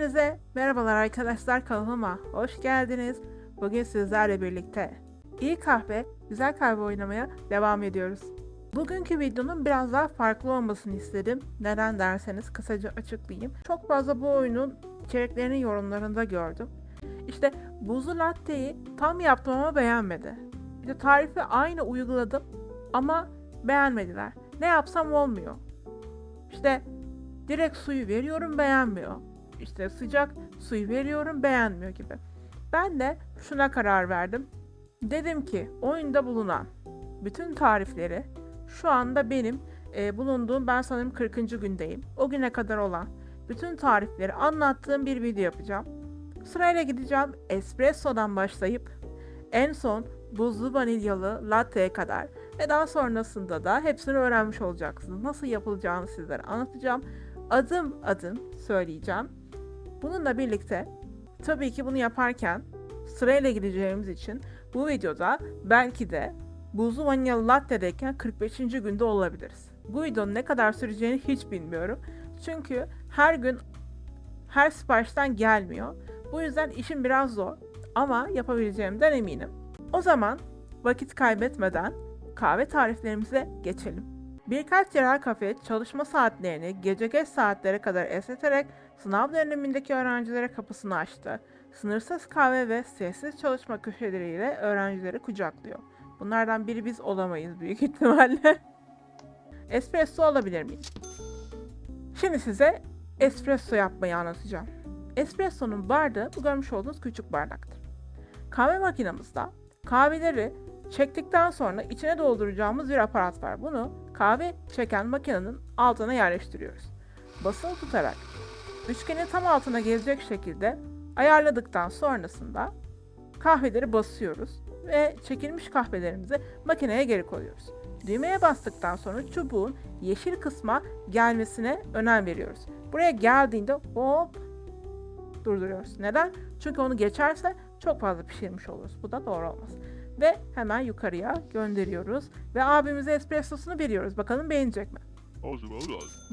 Hepinize merhabalar arkadaşlar kanalıma hoş geldiniz. Bugün sizlerle birlikte iyi kahve, güzel kahve oynamaya devam ediyoruz. Bugünkü videonun biraz daha farklı olmasını istedim. Neden derseniz kısaca açıklayayım. Çok fazla bu oyunun içeriklerinin yorumlarında gördüm. İşte buzlu latteyi tam yaptım ama beğenmedi. İşte tarifi aynı uyguladım ama beğenmediler. Ne yapsam olmuyor. İşte direkt suyu veriyorum beğenmiyor. İşte sıcak suyu veriyorum beğenmiyor gibi. Ben de şuna karar verdim. Dedim ki oyunda bulunan bütün tarifleri şu anda benim e, bulunduğum ben sanırım 40. gündeyim. O güne kadar olan bütün tarifleri anlattığım bir video yapacağım. Sırayla gideceğim espressodan başlayıp en son buzlu vanilyalı latte'ye kadar ve daha sonrasında da hepsini öğrenmiş olacaksınız. Nasıl yapılacağını sizlere anlatacağım. Adım adım söyleyeceğim. Bununla birlikte tabii ki bunu yaparken sırayla gideceğimiz için bu videoda belki de buzlu vanilyalı latte'deyken 45. günde olabiliriz. Bu videonun ne kadar süreceğini hiç bilmiyorum. Çünkü her gün her siparişten gelmiyor. Bu yüzden işim biraz zor ama yapabileceğimden eminim. O zaman vakit kaybetmeden kahve tariflerimize geçelim. Birkaç yerel kafe çalışma saatlerini gece geç saatlere kadar esneterek sınav dönemindeki öğrencilere kapısını açtı. Sınırsız kahve ve sessiz çalışma köşeleriyle öğrencileri kucaklıyor. Bunlardan biri biz olamayız büyük ihtimalle. Espresso alabilir miyim? Şimdi size espresso yapmayı anlatacağım. Espresso'nun bardağı bu görmüş olduğunuz küçük bardaktır. Kahve makinamızda kahveleri çektikten sonra içine dolduracağımız bir aparat var. Bunu kahve çeken makinenin altına yerleştiriyoruz. Basılı tutarak üçgenin tam altına gelecek şekilde ayarladıktan sonrasında kahveleri basıyoruz ve çekilmiş kahvelerimizi makineye geri koyuyoruz. Düğmeye bastıktan sonra çubuğun yeşil kısma gelmesine önem veriyoruz. Buraya geldiğinde hop durduruyoruz. Neden? Çünkü onu geçerse çok fazla pişirmiş oluruz. Bu da doğru olmaz. Ve hemen yukarıya gönderiyoruz. Ve abimize espressosunu veriyoruz. Bakalım beğenecek mi?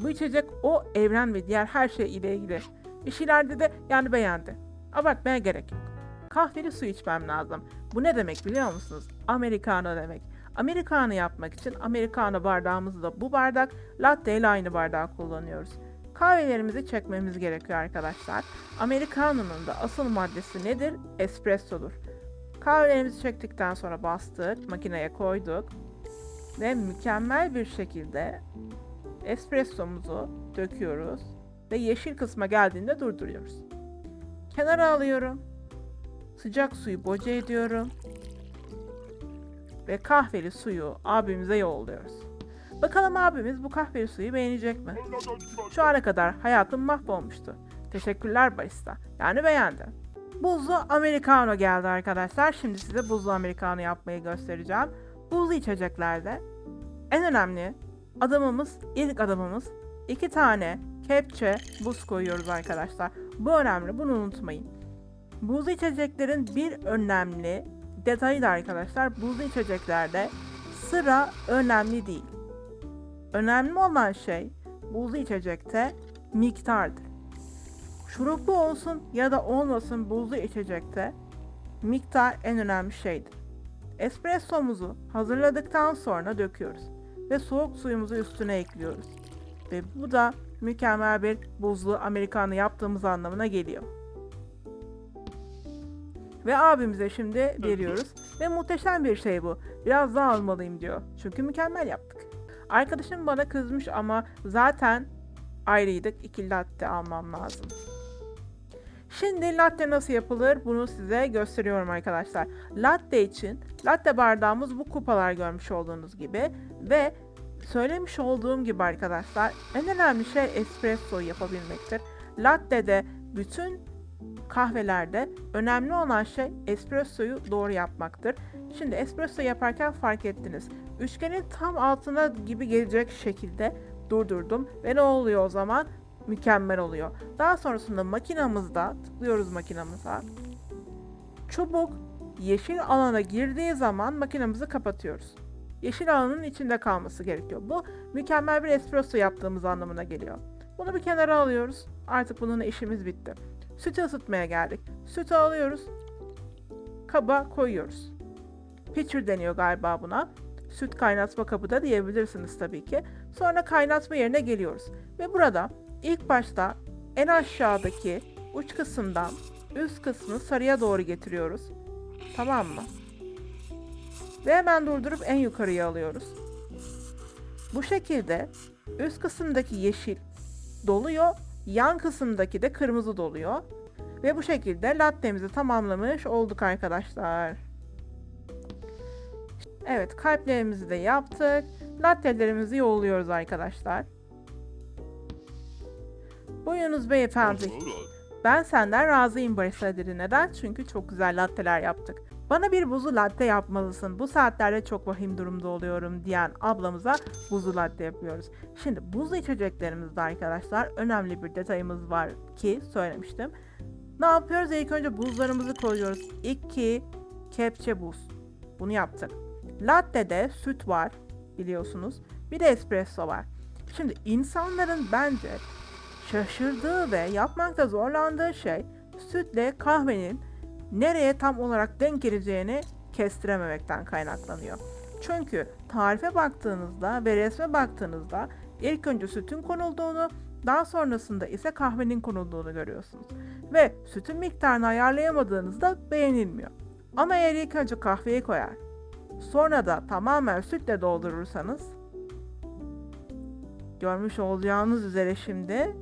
Bu içecek o evren ve diğer her şey ile ilgili. Bir şeylerde de yani beğendi. Abartmaya gerek yok. Kahveli su içmem lazım. Bu ne demek biliyor musunuz? Americano demek. Americano yapmak için Americano bardağımızda bu bardak, latte ile aynı bardağı kullanıyoruz. Kahvelerimizi çekmemiz gerekiyor arkadaşlar. Americano'nun da asıl maddesi nedir? Espressodur. Kahvelerimizi çektikten sonra bastık, makineye koyduk ve mükemmel bir şekilde espressomuzu döküyoruz ve yeşil kısma geldiğinde durduruyoruz. Kenara alıyorum. Sıcak suyu boca ediyorum. Ve kahveli suyu abimize yolluyoruz. Bakalım abimiz bu kahveli suyu beğenecek mi? Şu ana kadar hayatım mahvolmuştu. Teşekkürler barista. Yani beğendi. Buzlu americano geldi arkadaşlar. Şimdi size buzlu americano yapmayı göstereceğim. Buzlu içeceklerde en önemli adımımız, ilk adımımız iki tane kepçe buz koyuyoruz arkadaşlar. Bu önemli, bunu unutmayın. Buzlu içeceklerin bir önemli detayı da arkadaşlar, buzlu içeceklerde sıra önemli değil. Önemli olan şey buzlu içecekte miktardır. Şuruplu olsun ya da olmasın buzlu içecekte miktar en önemli şeydir. Espressomuzu hazırladıktan sonra döküyoruz ve soğuk suyumuzu üstüne ekliyoruz. Ve bu da mükemmel bir buzlu americano yaptığımız anlamına geliyor. Ve abimize şimdi veriyoruz. Ve muhteşem bir şey bu. Biraz daha almalıyım diyor. Çünkü mükemmel yaptık. Arkadaşım bana kızmış ama zaten ayrıydık. İki latte almam lazım. Şimdi latte nasıl yapılır bunu size gösteriyorum arkadaşlar. Latte için latte bardağımız bu kupalar görmüş olduğunuz gibi ve söylemiş olduğum gibi arkadaşlar en önemli şey espresso yapabilmektir. Latte'de bütün kahvelerde önemli olan şey espressoyu doğru yapmaktır. Şimdi espresso yaparken fark ettiniz. Üçgenin tam altına gibi gelecek şekilde durdurdum ve ne oluyor o zaman? Mükemmel oluyor. Daha sonrasında makinamızda tıklıyoruz makinamıza. Çubuk yeşil alana girdiği zaman makinamızı kapatıyoruz. Yeşil alanın içinde kalması gerekiyor. Bu mükemmel bir espresso yaptığımız anlamına geliyor. Bunu bir kenara alıyoruz. Artık bununla işimiz bitti. Sütü ısıtmaya geldik. Sütü alıyoruz. Kaba koyuyoruz. Pitcher deniyor galiba buna. Süt kaynatma kabı da diyebilirsiniz tabii ki. Sonra kaynatma yerine geliyoruz. Ve burada ilk başta en aşağıdaki uç kısımdan üst kısmı sarıya doğru getiriyoruz. Tamam mı? Ve hemen durdurup en yukarıya alıyoruz. Bu şekilde üst kısımdaki yeşil doluyor, yan kısımdaki de kırmızı doluyor. Ve bu şekilde lattemizi tamamlamış olduk arkadaşlar. Evet kalplerimizi de yaptık. Lattelerimizi yolluyoruz arkadaşlar. Buyurunuz beyefendi. Ben senden razıyım barista dedi. Neden? Çünkü çok güzel latteler yaptık. Bana bir buzlu latte yapmalısın. Bu saatlerde çok vahim durumda oluyorum diyen ablamıza buzlu latte yapıyoruz. Şimdi buzlu içeceklerimizde arkadaşlar önemli bir detayımız var ki söylemiştim. Ne yapıyoruz? İlk önce buzlarımızı koyuyoruz. 2 kepçe buz. Bunu yaptık. Latte'de süt var biliyorsunuz. Bir de espresso var. Şimdi insanların bence şaşırdığı ve yapmakta zorlandığı şey sütle kahvenin nereye tam olarak denk geleceğini kestirememekten kaynaklanıyor. Çünkü tarife baktığınızda ve resme baktığınızda ilk önce sütün konulduğunu, daha sonrasında ise kahvenin konulduğunu görüyorsunuz. Ve sütün miktarını ayarlayamadığınızda beğenilmiyor. Ama eğer ilk önce kahveyi koyar, sonra da tamamen sütle doldurursanız görmüş olacağınız üzere şimdi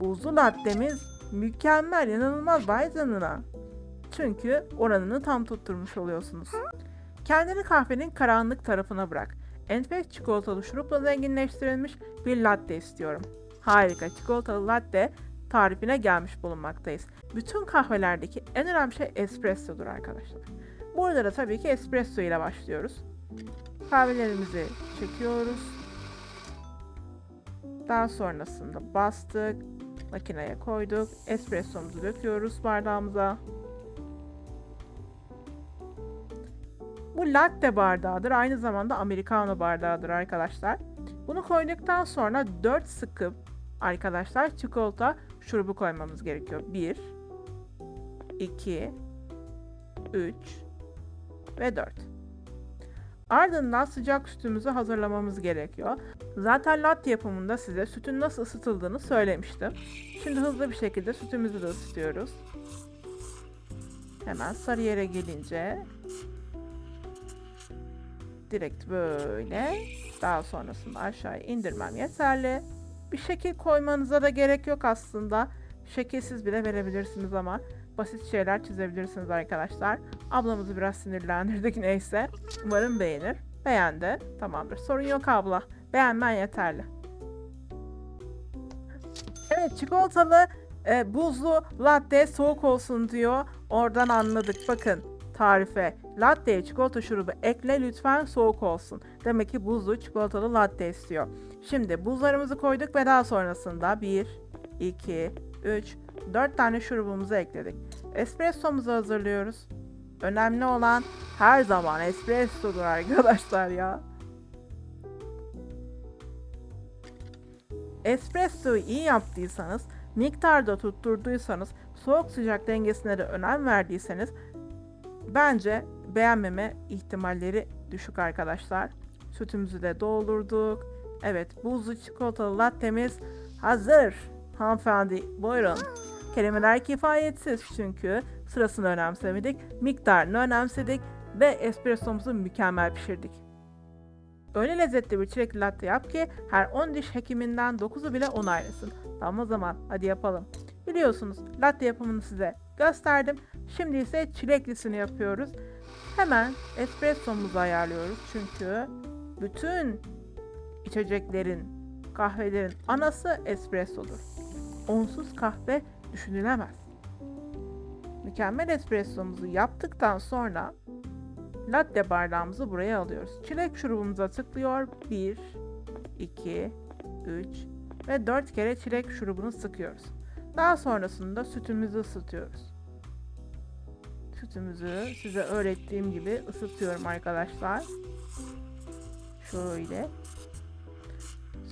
buzlu lattemiz mükemmel, inanılmaz vay canına. Çünkü oranını tam tutturmuş oluyorsunuz. Kendini kahvenin karanlık tarafına bırak. Enfes çikolatalı şurupla zenginleştirilmiş bir latte istiyorum. Harika çikolatalı latte tarifine gelmiş bulunmaktayız. Bütün kahvelerdeki en önemli şey espressodur arkadaşlar. Burada da tabii ki espresso ile başlıyoruz. Kahvelerimizi çekiyoruz. Daha sonrasında bastık. Makineye koyduk. Espressomuzu döküyoruz bardağımıza. Bu latte bardağıdır. Aynı zamanda americano bardağıdır arkadaşlar. Bunu koyduktan sonra 4 sıkıp arkadaşlar çikolata şurubu koymamız gerekiyor. 1 2 3 ve 4. Ardından sıcak sütümüzü hazırlamamız gerekiyor. Zaten latte yapımında size sütün nasıl ısıtıldığını söylemiştim. Şimdi hızlı bir şekilde sütümüzü de ısıtıyoruz. Hemen sarı yere gelince direkt böyle daha sonrasında aşağıya indirmem yeterli. Bir şekil koymanıza da gerek yok aslında. Şekilsiz bile verebilirsiniz ama basit şeyler çizebilirsiniz arkadaşlar. Ablamızı biraz sinirlendirdik neyse. Umarım beğenir. Beğendi. Tamamdır. Sorun yok abla. Beğenmen yeterli. Evet çikolatalı e, buzlu latte soğuk olsun diyor. Oradan anladık. Bakın tarife. Latte'ye çikolata şurubu ekle lütfen soğuk olsun. Demek ki buzlu çikolatalı latte istiyor. Şimdi buzlarımızı koyduk ve daha sonrasında 1, 2, 3, 4 tane şurubumuzu ekledik. Espressomuzu hazırlıyoruz. Önemli olan her zaman espressodur arkadaşlar ya. Espressoyu iyi yaptıysanız, miktarda tutturduysanız, soğuk sıcak dengesine de önem verdiyseniz bence beğenmeme ihtimalleri düşük arkadaşlar. Sütümüzü de doldurduk. Evet buzlu çikolatalı lattemiz hazır. Hanımefendi buyurun. Kelimeler kifayetsiz çünkü sırasını önemsemedik, miktarını önemsedik ve espressomuzu mükemmel pişirdik. Öyle lezzetli bir çilekli latte yap ki her 10 diş hekiminden 9'u bile onaylasın. Tamam o zaman hadi yapalım. Biliyorsunuz latte yapımını size gösterdim. Şimdi ise çileklisini yapıyoruz. Hemen espressomuzu ayarlıyoruz çünkü bütün içeceklerin, kahvelerin anası espressodur. Onsuz kahve düşünülemez. Mükemmel espressomuzu yaptıktan sonra latte bardağımızı buraya alıyoruz. Çilek şurubumuza tıklıyor. 1, 2, 3 ve 4 kere çilek şurubunu sıkıyoruz. Daha sonrasında sütümüzü ısıtıyoruz. Sütümüzü size öğrettiğim gibi ısıtıyorum arkadaşlar. Şöyle.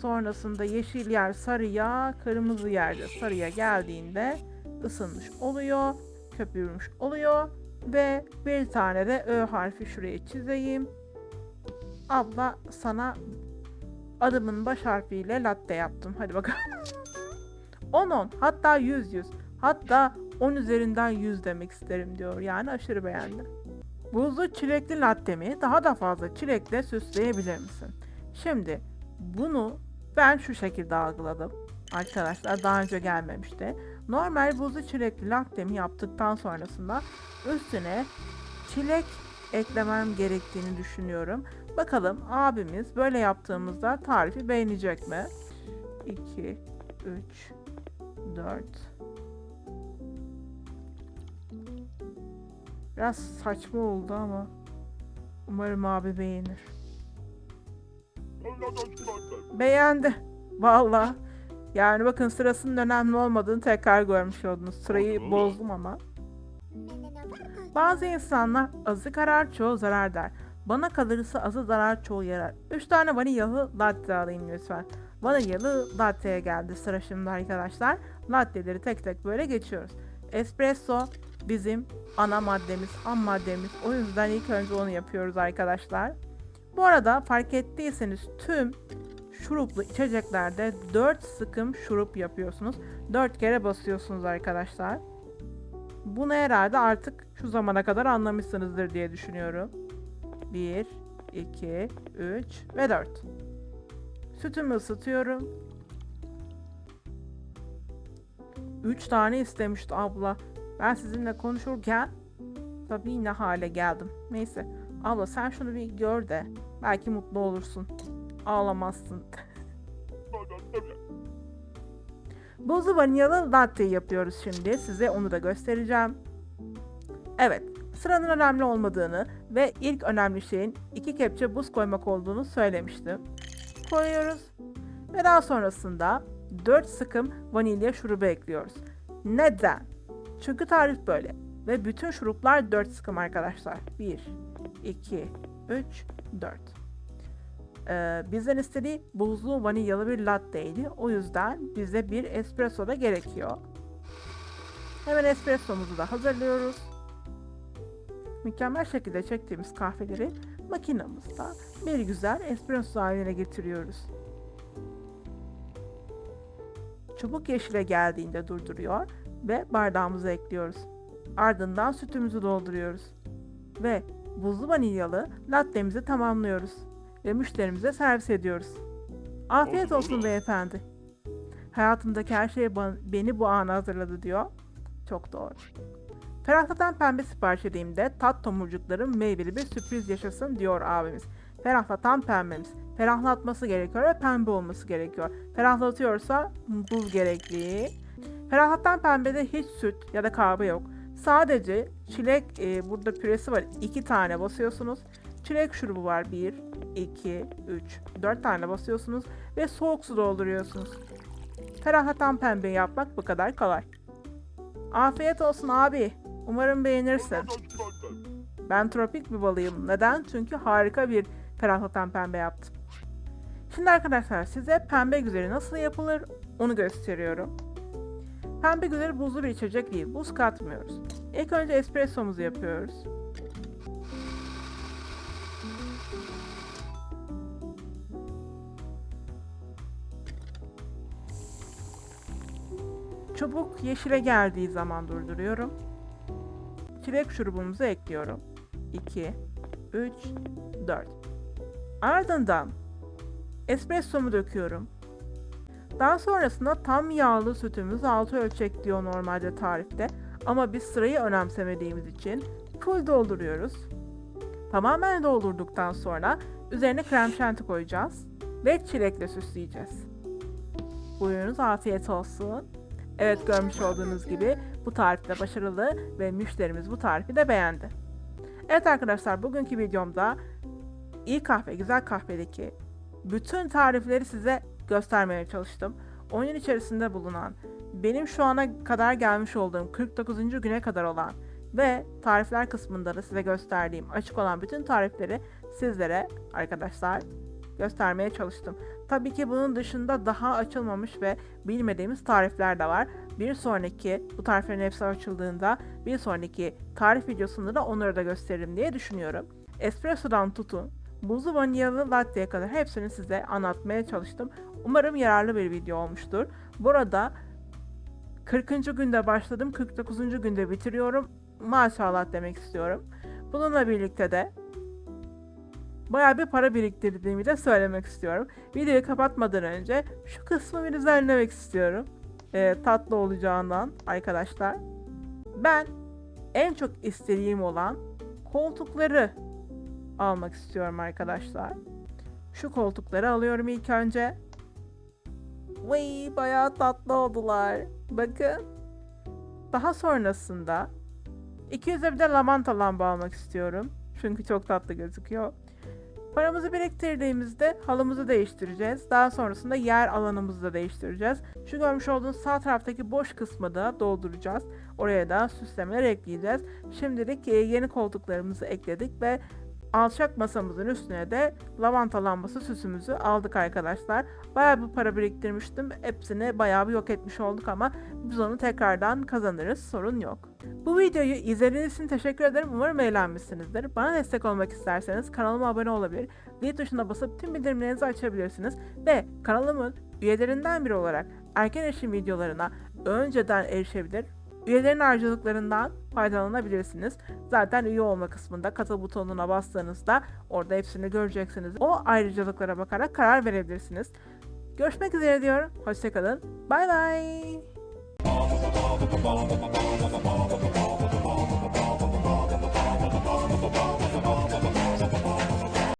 Sonrasında yeşil yer sarıya, kırmızı yerde sarıya geldiğinde ısınmış oluyor, köpürmüş oluyor ve bir tane de Ö harfi şuraya çizeyim. Abla sana adımın baş harfiyle latte yaptım. Hadi bakalım. 10 10 hatta 100 100 hatta 10 üzerinden 100 demek isterim diyor. Yani aşırı beğendi. Buzlu çilekli lattemi daha da fazla çilekle süsleyebilir misin? Şimdi bunu ben şu şekilde algıladım. Arkadaşlar daha önce gelmemişti. Normal buzlu çilekli lattemi yaptıktan sonrasında üstüne çilek eklemem gerektiğini düşünüyorum. Bakalım abimiz böyle yaptığımızda tarifi beğenecek mi? 2, 3, 4. Biraz saçma oldu ama umarım abi beğenir. Beğendi. Valla. Yani bakın sırasının önemli olmadığını tekrar görmüş oldunuz. Sırayı bozdum ama. Bazı insanlar azı karar çoğu zarar der. Bana kalırsa azı zarar çoğu yarar. 3 tane vanilyalı latte alayım lütfen. Vanilyalı latte'ye geldi sıra şimdi arkadaşlar. Latte'leri tek tek böyle geçiyoruz. Espresso bizim ana maddemiz, ham maddemiz. O yüzden ilk önce onu yapıyoruz arkadaşlar. Bu arada fark ettiyseniz tüm şuruplu içeceklerde 4 sıkım şurup yapıyorsunuz. 4 kere basıyorsunuz arkadaşlar. Bunu herhalde artık şu zamana kadar anlamışsınızdır diye düşünüyorum. 1, 2, 3 ve 4. Sütümü ısıtıyorum. 3 tane istemişti abla. Ben sizinle konuşurken tabii ne hale geldim. Neyse. Abla sen şunu bir gör de belki mutlu olursun. Ağlamazsın. Buzlu vanilyalı latte yapıyoruz şimdi. Size onu da göstereceğim. Evet, sıranın önemli olmadığını ve ilk önemli şeyin iki kepçe buz koymak olduğunu söylemiştim. Koyuyoruz ve daha sonrasında 4 sıkım vanilya şurubu ekliyoruz. Neden? Çünkü tarif böyle ve bütün şuruplar 4 sıkım arkadaşlar. 1, 2, 3, 4. Ee, bizden istediği buzlu vanilyalı bir latte'ydi. O yüzden bize bir espresso da gerekiyor. Hemen espressomuzu da hazırlıyoruz. Mükemmel şekilde çektiğimiz kahveleri makinamızda bir güzel espresso haline getiriyoruz. Çubuk yeşile geldiğinde durduruyor ve bardağımıza ekliyoruz. Ardından sütümüzü dolduruyoruz. Ve buzlu vanilyalı lattemizi tamamlıyoruz ve müşterimize servis ediyoruz. Afiyet olsun beyefendi. Hayatımdaki her şey beni bu ana hazırladı diyor. Çok doğru. Ferahlatan pembe sipariş edeyim de tat tomurcuklarım meyveli bir sürpriz yaşasın diyor abimiz. Ferahlatan pembemiz. Ferahlatması gerekiyor ve pembe olması gerekiyor. Ferahlatıyorsa buz gerekli. Ferahlatan pembede hiç süt ya da kahve yok. Sadece çilek e, burada püresi var. iki tane basıyorsunuz. Çilek şurubu var. 1, 2, 3, 4 tane basıyorsunuz ve soğuk su dolduruyorsunuz. Ferahlatan pembe yapmak bu kadar kolay. Afiyet olsun abi. Umarım beğenirsin. Ben tropik bir balıyım. Neden? Çünkü harika bir ferahlatan pembe yaptım. Şimdi arkadaşlar size pembe güzeli nasıl yapılır onu gösteriyorum. Pembe güzeli buzlu bir içecek değil. Buz katmıyoruz. İlk önce espressomuzu yapıyoruz. Çubuk yeşile geldiği zaman durduruyorum. Çilek şurubumuzu ekliyorum. 2, 3, 4. Ardından espressomu döküyorum. Daha sonrasında tam yağlı sütümüz 6 ölçek diyor normalde tarifte. Ama biz sırayı önemsemediğimiz için full dolduruyoruz. Tamamen doldurduktan sonra üzerine krem şanti koyacağız ve çilekle süsleyeceğiz. Buyurunuz afiyet olsun. Evet görmüş olduğunuz gibi bu tarif de başarılı ve müşterimiz bu tarifi de beğendi. Evet arkadaşlar bugünkü videomda iyi kahve, güzel kahvedeki bütün tarifleri size göstermeye çalıştım. Oyun içerisinde bulunan, benim şu ana kadar gelmiş olduğum 49. güne kadar olan ve tarifler kısmında da size gösterdiğim açık olan bütün tarifleri sizlere arkadaşlar göstermeye çalıştım. Tabii ki bunun dışında daha açılmamış ve bilmediğimiz tarifler de var. Bir sonraki bu tariflerin hepsi açıldığında bir sonraki tarif videosunda da onları da gösteririm diye düşünüyorum. Espresso'dan tutun, buzlu vanilyalı latte'ye kadar hepsini size anlatmaya çalıştım. Umarım yararlı bir video olmuştur. Burada 40. günde başladım, 49. günde bitiriyorum. Maşallah demek istiyorum. Bununla birlikte de bayağı bir para biriktirdiğimi de söylemek istiyorum. Videoyu kapatmadan önce şu kısmı bir düzenlemek istiyorum. Ee, tatlı olacağından arkadaşlar. Ben en çok istediğim olan koltukları almak istiyorum arkadaşlar. Şu koltukları alıyorum ilk önce. Vay bayağı tatlı oldular. Bakın. Daha sonrasında 200'e bir de lavanta lamba almak istiyorum. Çünkü çok tatlı gözüküyor. Paramızı biriktirdiğimizde halımızı değiştireceğiz. Daha sonrasında yer alanımızı da değiştireceğiz. Şu görmüş olduğunuz sağ taraftaki boş kısmı da dolduracağız. Oraya da süslemeler ekleyeceğiz. Şimdilik e, yeni koltuklarımızı ekledik ve alçak masamızın üstüne de lavanta lambası süsümüzü aldık arkadaşlar. Bayağı bir para biriktirmiştim. Hepsini bayağı bir yok etmiş olduk ama biz onu tekrardan kazanırız. Sorun yok. Bu videoyu izlediğiniz için teşekkür ederim. Umarım eğlenmişsinizdir. Bana destek olmak isterseniz kanalıma abone olabilir. Zil tuşuna basıp tüm bildirimlerinizi açabilirsiniz. Ve kanalımın üyelerinden biri olarak erken erişim videolarına önceden erişebilir. Üyelerin harcılıklarından faydalanabilirsiniz. Zaten üye olma kısmında katıl butonuna bastığınızda orada hepsini göreceksiniz. O ayrıcalıklara bakarak karar verebilirsiniz. Görüşmek üzere diyorum. Hoşçakalın. Bay bay.